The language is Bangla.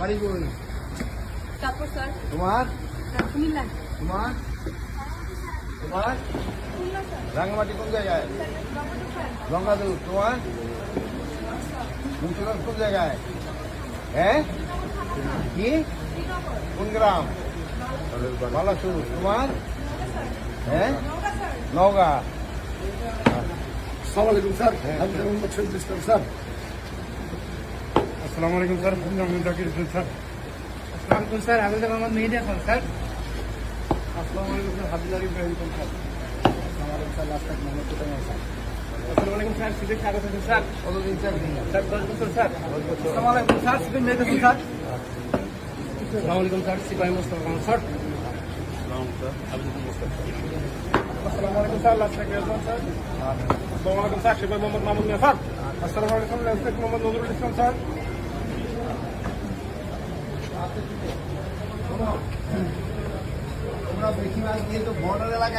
বাড়ি কই তারপর স্যার? তোমার? কুমিল্লা। তোমার? তোমার? রাঙ্গামাটি কোন জায়গায়? গঙ্গাদুর তোমার? মুন্সিগঞ্জ কোন জায়গায়? হ্যাঁ? কি? কোন গ্রাম? বালাসুর তোমার? হ্যাঁ? নওগাঁ। আসসালামু আলাইকুম স্যার। আমি মোহাম্মদ শহীদুল ইসলাম স্যার। আসসালামু আলাইকুম স্যার। আমি জাকির হোসেন স্যার। আসসালামু স্যার। আবেদন মোহাম্মদ মেহেদি হাসান স্যার। আসসালামু আলাইকুম স্যার। হাবিজার ইব্রাহিম খান স্যার? আসসালামু আলাইকুম স্যার। লাস্টাক মোহাম্মদ কোথায় স্যার। আসসালামু আলাইকুম স্যার সিদ্দিক স্বাগত হোসেন স্যার। কতদিন স্যার দশ বছর। স্যার আসসালামু আলাইকুম স্যার। সিপিন মেহেদি স্যার। আসসালামু আলাইকুম স্যার। সিপাহি মোস্তফা খান স্যার। আসসালামু আলাইকুম স্যার। লাস্টাক রেজওয়ান স্যার। আসসালামু আলাইকুম স্যার। সিপাহি মোহাম্মদ মামুন স্যার। আসসালামু আলাইকুম লাস্টাক মোহাম্মদ নজরুল ইসলাম স্যার। তোমরা বেশিরভাগ যেহেতু বর্ডার এলাকায়